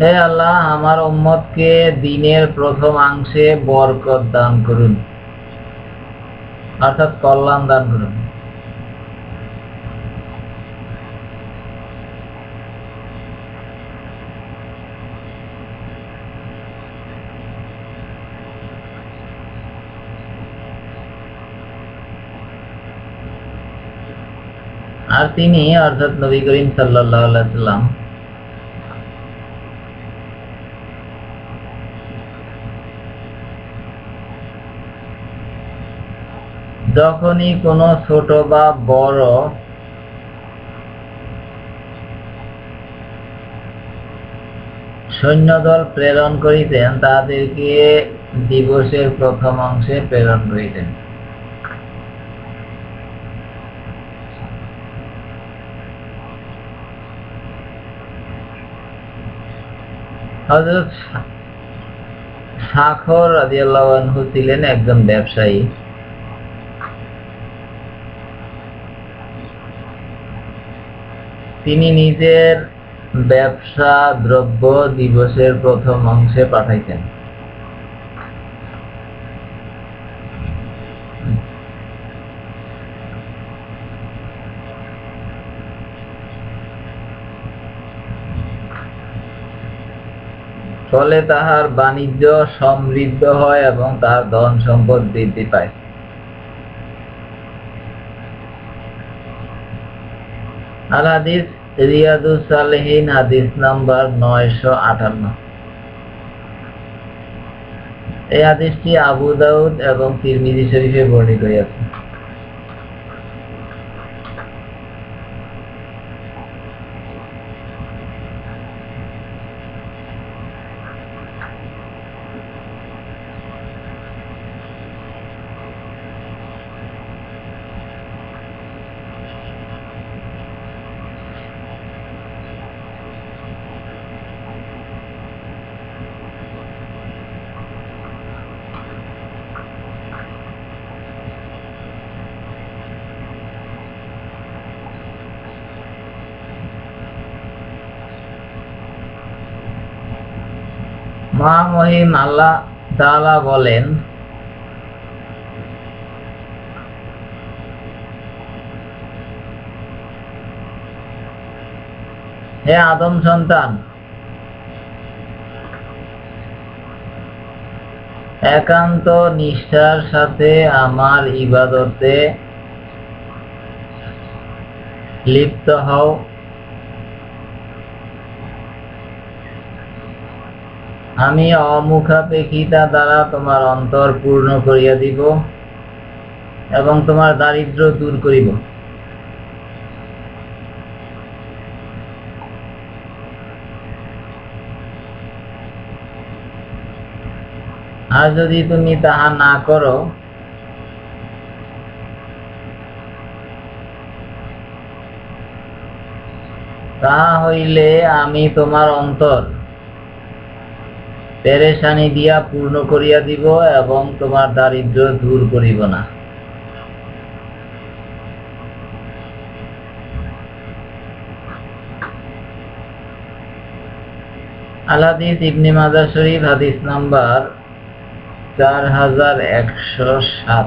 হে আল্লাহ, আমার উম্মতকে দিনের প্রথমাংশে বরকত দান করুন। অর্থাৎ কল্যাণ দান করুন। আর তিনি, অর্থাৎ নবী করিম আলাইহি সাল্লাম যখনই কোনো ছোট বা বড় সৈন্যদল প্রেরণ করিতেন, তাদেরকে দিবসের প্রথম অংশে প্রেরণ করিতেন। হযরত সাখর রাদিয়াল্লাহু আনহু ছিলেন একজন ব্যবসায়ী। তিনি নিজের ব্যবসা দ্রব্য দিবসের প্রথম অংশে পাঠাইতেন। ফলে তাহার বাণিজ্য সমৃদ্ধ হয় এবং তার ধন সম্পদ বৃদ্ধি পায়। আল হাদিস রিয়াদুস সালেহীন হাদিস নাম্বার নয়শো আটান্ন। এই হাদিসটি আবু দাউদ এবং তিরমিজি শরীফে বর্ণিত হইয়াছে। মহামহিম আল্লাহ তাআলা বলেন হে আদম সন্তান একান্ত নিষ্ঠার সাথে আমার ইবাদতে লিপ্ত হও। আমি অমুখাপেক্ষিতা দ্বারা তোমার অন্তর পূর্ণ করিয়া দিব এবং তোমার দারিদ্র দূর করিব। আর যদি তুমি তাহা না করো, তাহা হইলে আমি তোমার অন্তর পেরেশানি দিয়া পূর্ণ করিয়া দিব এবং তোমার দারিদ্র দূর করিব না। আলাদিস ইবনে মাজার শরীফ, হাদিস নাম্বার চার হাজার একশো সাত।